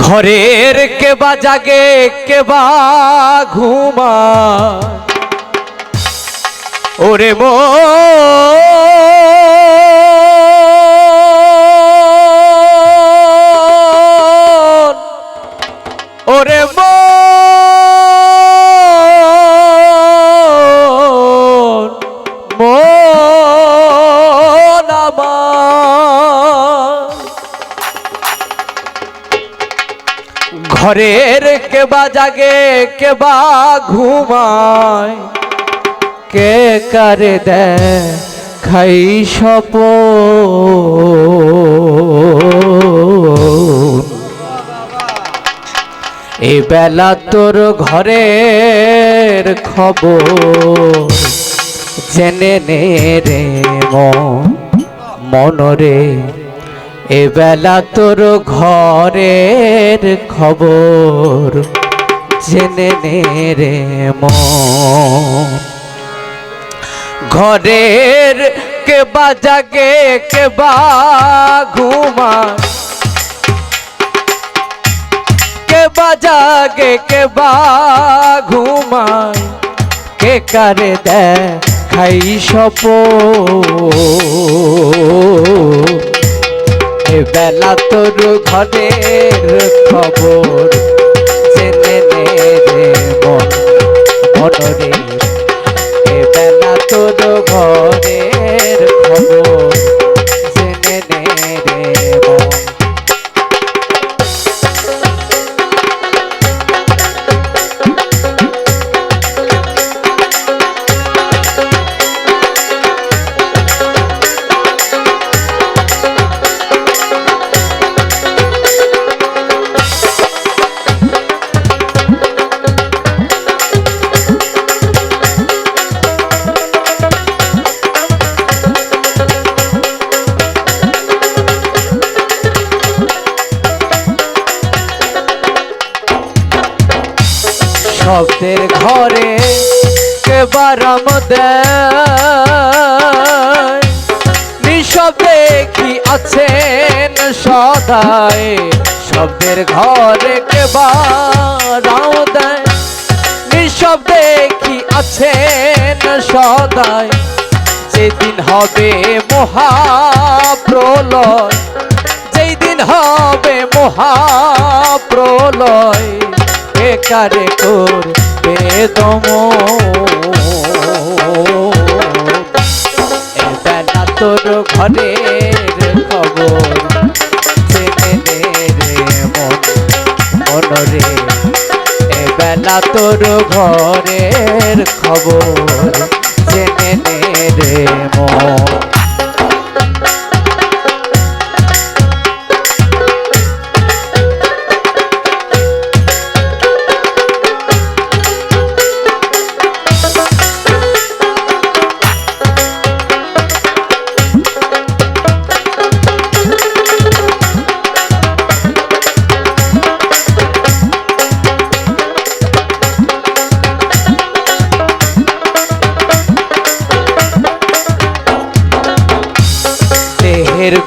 ঘরের কে বা জাগে কে বা ঘুমা। ওরে মো ঘরের কে বা জাগে, কে বা ঘুমায়, কে কারে দেয়, খাই সপ এ বেলা তোর ঘরের খবর জেনে নে রে মন, মনরে এ বেলা তোর ঘরের খবর জেনে নে রে ঘরের কে বা জাগে, কে বা ঘুমা কে বা জাগে, কে বা ঘুমায়। কে কারে দেয় খাই সপ এ বেলা তোর ঘরের খবর। জেনে নে রে মন মনরে শব্দের ঘরে কে বারাম নিঃশব্দে কি আছেন সদায় শব্দের ঘরে কে বারাম দেয়? নিঃশব্দে কি আছেন সদায় যেদিন হবে মহাপ্রলয় যেই দিন হবে মহাপ্রলয় বেকারে করবে এটা বেলা তোর ঘরের খবর নে রে মন তোর ঘরের খবর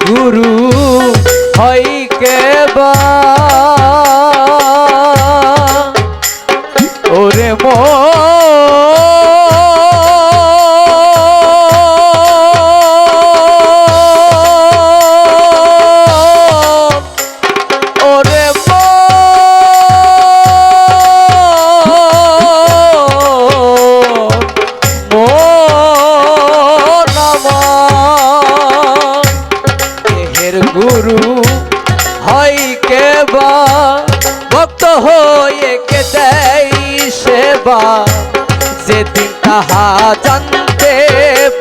গুরু হয় কেবা ওরে মো কে দেয় সেবা। যেদিন তাহা জানতে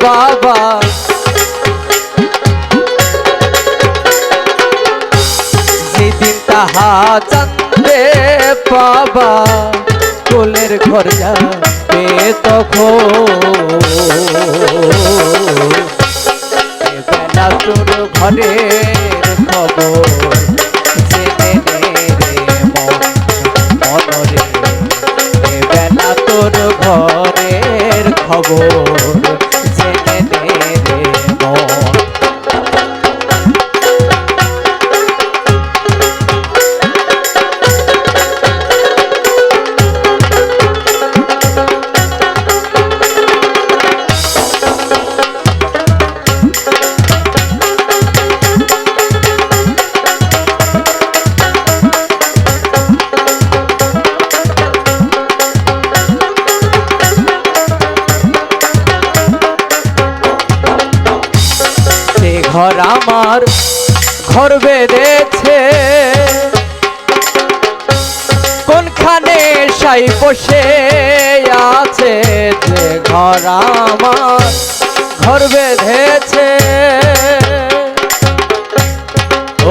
বাবা যেদিন তাহা জানতে পাবা, কোলের ঘর যাবে তখন। বেলা তোর ঘরের খবর। আমার ঘর বেঁধেছে। কোনখানে সাই বসে আছে যে ঘর আমার ঘর বেঁধেছে?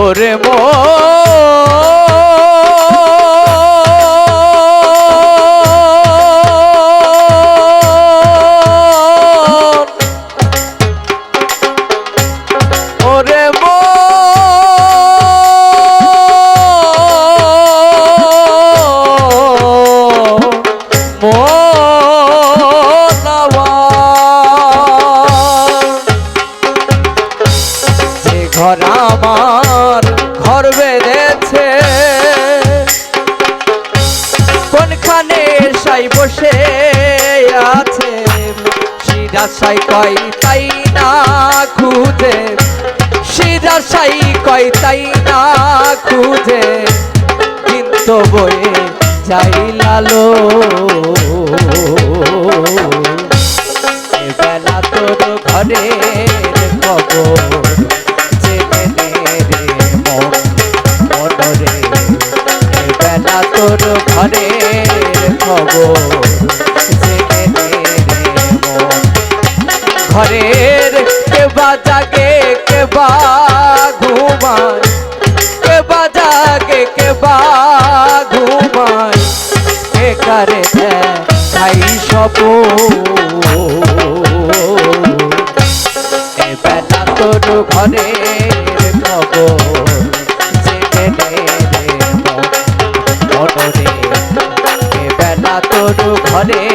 ওরে মো আমার ঘর বেঁধেছে। কোনখানে সাই বসে আছে? সিরা সাই কয়, তাই না খুঁজে? সিরা সাই কয়, তাই না খুঁজে? কিন্তু বয়ে যাই লালো। বেলা তোর ঘরের খবর। জাগে কে বা ঘুমায় কে বা জাগে কে বা ঘুমায় কে করে তাই সব এ বেলা তোর ঘরের খবর জেনে নে রে মনরে এ বেলা তোর ঘরের